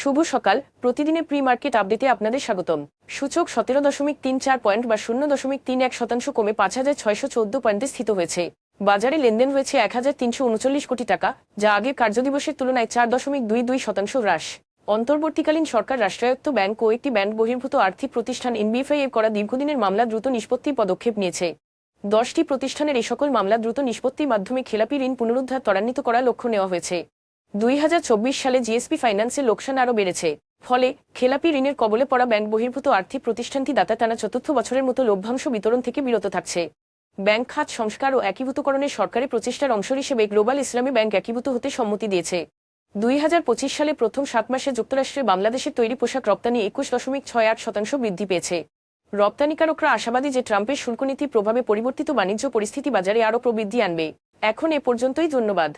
শুভ সকাল। প্রতিদিনে pre market আপডেটে আপনাদের স্বাগতম। সূচক সতেরো দশমিক তিন চার পয়েন্ট বা শূন্য দশমিক তিন এক শতাংশ কমে পাঁচ হাজার ছয়শো চোদ্দ পয়েন্টে স্থিত হয়েছে। বাজারে লেনদেন হয়েছে এক হাজার তিনশো উনচল্লিশ কোটি টাকা, যা আগের কার্যদিবসের তুলনায় চার দশমিক দুই দুই শতাংশ হ্রাস। অন্তর্বর্তীকালীন সরকার, রাষ্ট্রায়ত্ত ব্যাংক ও একটি ব্যাংক বহির্ভূত আর্থিক প্রতিষ্ঠান এনবিএফআই এর করা দীর্ঘদিনের মামলা দ্রুত নিষ্পত্তি পদক্ষেপ নিয়েছে। দশটি প্রতিষ্ঠানের এই সকল মামলা দ্রুত নিষ্পত্তির মাধ্যমে খেলাপি ঋণ পুনরুদ্ধার ত্বরান্বিত করার লক্ষ্য নেওয়া হয়েছে। দুই হাজার চব্বিশ সালে জিএসপি ফাইন্যান্সের লোকসান আরও বেড়েছে। ফলে খেলাপি ঋণের কবলে পড়া ব্যাংক বহির্ভূত আর্থিক প্রতিষ্ঠানটি দাতা টানা চতুর্থ বছরের মতো লভ্যাংশ বিতরণ থেকে বিরত থাকছে। ব্যাংক খাত সংস্কার ও একীভূতকরণের সরকারি প্রচেষ্টার অংশ হিসেবে গ্লোবাল ইসলামী ব্যাংক একীভূত হতে সম্মতি দিয়েছে। দুই হাজার পঁচিশ সালে প্রথম সাত মাসে যুক্তরাষ্ট্রে বাংলাদেশের তৈরি পোশাক রপ্তানি একুশ দশমিক ছয় আট শতাংশ বৃদ্ধি পেয়েছে। রপ্তানিকারকরা আশাবাদী যে ট্রাম্পের শুল্ক নীতির প্রভাবে পরিবর্তিত বাণিজ্য পরিস্থিতি বাজারে আরও প্রবৃদ্ধি আনবে। এখন এ পর্যন্তই ধন্যবাদ।